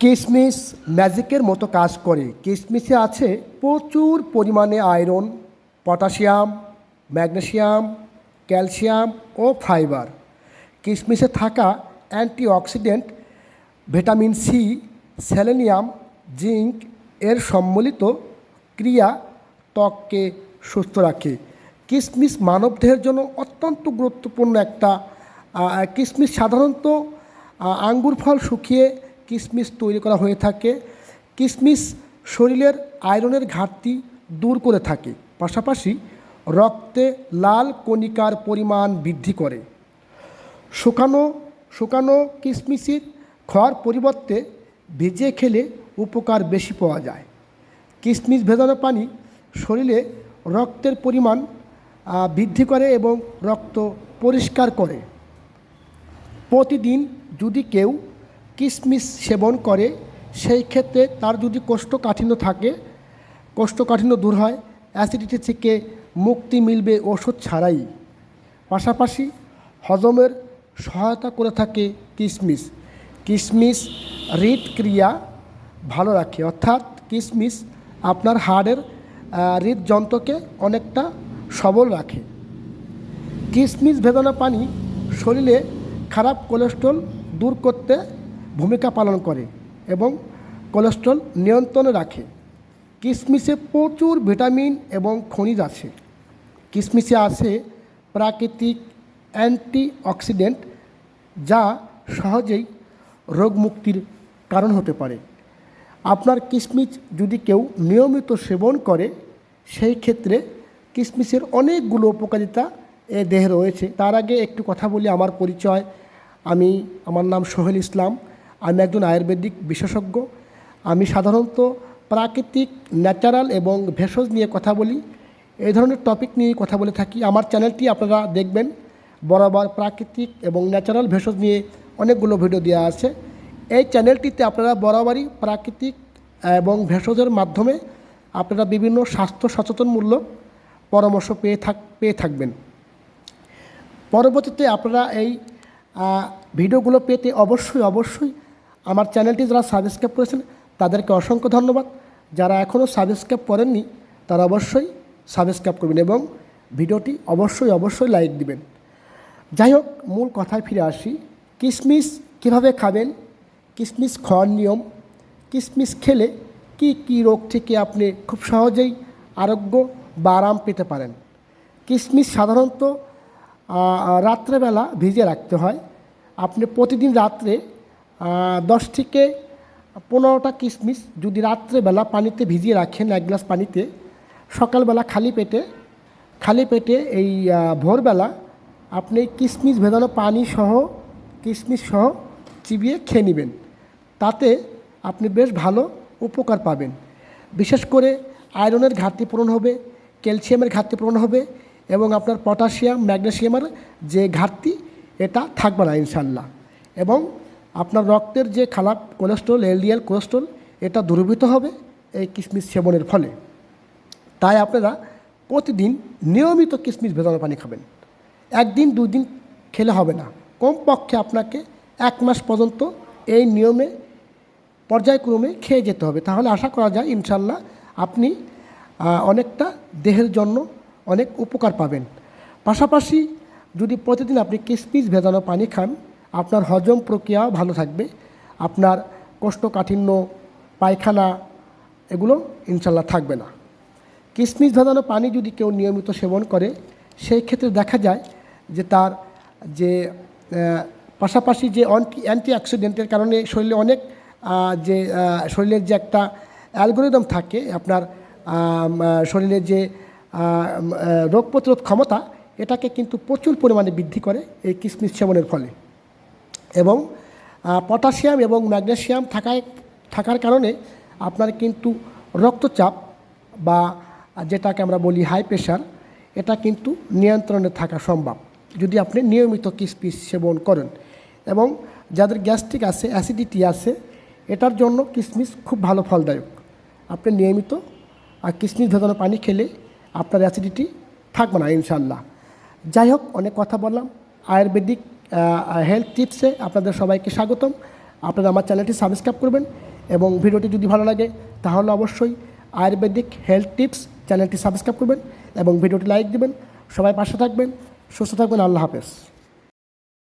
কিশমিশ ম্যাজিকের মতো কাজ করে। কিশমিশে আছে প্রচুর পরিমাণে আয়রন পটাশিয়াম ম্যাগনেশিয়াম ক্যালসিয়াম ও ফাইবার। কিশমিশে থাকা antioxidant vitamin C selenium zinc এর সম্মিলিত ক্রিয়া ত্বককে সুস্থ রাখে। কিশমিশ মানবদেহের জন্য অত্যন্ত গুরুত্বপূর্ণ একটা আহ, কিশমিশ সাধারণত আঙ্গুর ফল শুকিয়ে কিশমিশ তৈরি করা হয়ে থাকে। কিশমিশ শরীরের আয়রনের ঘাটতি দূর করে থাকে। পাশাপাশি রক্তে লাল কণিকার পরিমাণ বৃদ্ধি করে। শুকানো শুকানো কিশমিশের খাওয়ার পরিবর্তে ভিজিয়ে খেলে উপকার বেশি পাওয়া যায়। কিশমিশ ভেজানো পানি শরীরে রক্তের পরিমাণ বৃদ্ধি করে এবং রক্ত পরিষ্কার করে। প্রতিদিন যদি কেউ কিশমিশ সেবন করে, সেই ক্ষেত্রে তার যদি কোষ্ঠকাঠিন্য থাকে, কোষ্ঠকাঠিন্য দূর হয় অ্যাসিডিটি থেকে মুক্তি মিলবে ওষুধ ছাড়াই। পাশাপাশি হজমের সহায়তা করে থাকে কিশমিশ কিশমিশ হৃদক্রিয়া ভালো রাখে, অর্থাৎ কিশমিশ আপনার হাড়ের হৃদযন্ত্রকে অনেকটা সবল রাখে। কিশমিশ ভেজানো পানি শরীরে খারাপ কোলেস্ট্রল দূর করতে ভূমিকা পালন করে এবং কোলেস্ট্রল নিয়ন্ত্রণে রাখে। কিশমিশে প্রচুর ভিটামিন এবং খনিজ আছে। কিশমিশে আছে প্রাকৃতিক অ্যান্টিঅক্সিডেন্ট যা সহজেই রোগমুক্তির কারণ হতে পারে। আপনার কিশমিশ যদি কেউ নিয়মিত সেবন করে, সেই ক্ষেত্রে কিশমিশের অনেকগুলো উপকারিতা এ দেহে রয়েছে। তার আগে একটু কথা বলি আমার পরিচয়। আমি, আমার নাম সোহেল ইসলাম। আমি একজন আয়ুর্বেদিক বিশেষজ্ঞ। আমি সাধারণত প্রাকৃতিক, ন্যাচারাল এবং ভেষজ নিয়ে কথা বলি। এই ধরনের টপিক নিয়ে কথা বলে থাকি। আমার চ্যানেলটি আপনারা দেখবেন। বরাবর প্রাকৃতিক এবং ন্যাচারাল ভেষজ নিয়ে অনেকগুলো ভিডিও দেওয়া আছে। এই চ্যানেলটিতে আপনারা বরাবরই প্রাকৃতিক এবং ভেষজের মাধ্যমে আপনারা বিভিন্ন স্বাস্থ্য সচেতনমূলক পরামর্শ পেয়ে থাক, পেয়ে থাকবেন। পরবর্তীতে আপনারা এই ভিডিওগুলো পেতে অবশ্যই অবশ্যই আমার চ্যানেলটি যারা সাবস্ক্রাইব করেছেন, তাদেরকে অসংখ্য ধন্যবাদ। যারা এখনও সাবস্ক্রাইব করেননি, তারা অবশ্যই সাবস্ক্রাইব করবেন এবং ভিডিওটি অবশ্যই অবশ্যই লাইক দিবেন। যাই হোক, মূল কথায় ফিরে আসি। কিশমিশ কীভাবে খাবেন? কিশমিশ খাওয়ার নিয়ম। কিশমিশ খেলে কি কি রোগ থেকে আপনি খুব সহজেই আরোগ্য বা আরাম পেতে পারেন? কিশমিশ সাধারণত রাত্রেবেলা ভিজিয়ে রাখতে হয়। আপনি প্রতিদিন রাত্রে দশ থেকে পনেরোটা কিশমিশ যদি রাত্রেবেলা পানিতে ভিজিয়ে রাখেন, এক গ্লাস পানিতে, সকালবেলা খালি পেটে খালি পেটে এই ভোরবেলা আপনি কিশমিশ ভেজানো পানি সহ, কিশমিশ সহ চিবিয়ে খেয়ে নেবেন। তাতে আপনি বেশ ভালো উপকার পাবেন। বিশেষ করে আয়রনের ঘাটতি পূরণ হবে, ক্যালসিয়ামের ঘাটতি পূরণ হবে এবং আপনার পটাশিয়াম ম্যাগনেসিয়ামের যে ঘাটতি, এটা থাকবে না ইনশাল্লাহ এবং আপনার রক্তের যে খারাপ কোলেস্ট্রল এলডিএল কোলেস্ট্রল এটা দূরীভূত হবে এই কিশমিশ সেবনের ফলে। তাই আপনারা প্রতিদিন নিয়মিত কিশমিশ ভেজানো পানি খাবেন। একদিন দুই দিন খেলে হবে না। কমপক্ষে আপনাকে এক মাস পর্যন্ত এই নিয়মে, পর্যায়ক্রমে খেয়ে যেতে হবে। তাহলে আশা করা যায় ইনশাল্লাহ আপনি অনেকটা দেহের জন্য অনেক উপকার পাবেন। পাশাপাশি যদি প্রতিদিন আপনি কিশমিশ ভেজানো পানি খান আপনার হজম প্রক্রিয়াও ভালো থাকবে, আপনার কোষ্ঠকাঠিন্য, পায়খানা এগুলো ইনশাল্লাহ থাকবে না। কিশমিশ ভেজানো পানি যদি কেউ নিয়মিত সেবন করে, সেই ক্ষেত্রে দেখা যায় যে তার যে পাশাপাশি যে অ্যান্টি অক্সিডেন্টের কারণে শরীরে অনেক যে শরীরের যে একটা অ্যালগোরিদম থাকে, আপনার শরীরের যে রোগ প্রতিরোধ ক্ষমতা, এটাকে কিন্তু প্রচুর পরিমাণে বৃদ্ধি করে এই কিশমিশ সেবনের ফলে। এবং পটাশিয়াম এবং ম্যাগনেসিয়াম থাকায়, থাকার কারণে আপনার কিন্তু রক্তচাপ বা যেটাকে আমরা বলি হাই প্রেশার এটা কিন্তু নিয়ন্ত্রণে থাকা সম্ভব যদি আপনি নিয়মিত কিশমিশ সেবন করেন। এবং যাদের গ্যাস্ট্রিক আছে, অ্যাসিডিটি আছে, এটার জন্য কিসমিস খুব ভালো ফলদায়ক। আপনি নিয়মিত আর কিশমিশ ভেজানো পানি খেলে আপনার অ্যাসিডিটি থাকবে না ইনশাল্লাহ যাই হোক, অনেক কথা বললাম। আয়ুর্বেদিক হেলথ টিপসে আপনাদের সবাইকে স্বাগতম। আপনারা আমার চ্যানেলটি সাবস্ক্রাইব করবেন এবং ভিডিওটি যদি ভালো লাগে, তাহলে অবশ্যই আয়ুর্বেদিক হেলথ টিপস চ্যানেলটি সাবস্ক্রাইব করবেন এবং ভিডিওটি লাইক দেবেন। সবাই পাশে থাকবেন, সুস্থ থাকবেন, আল্লাহ হাফেজ।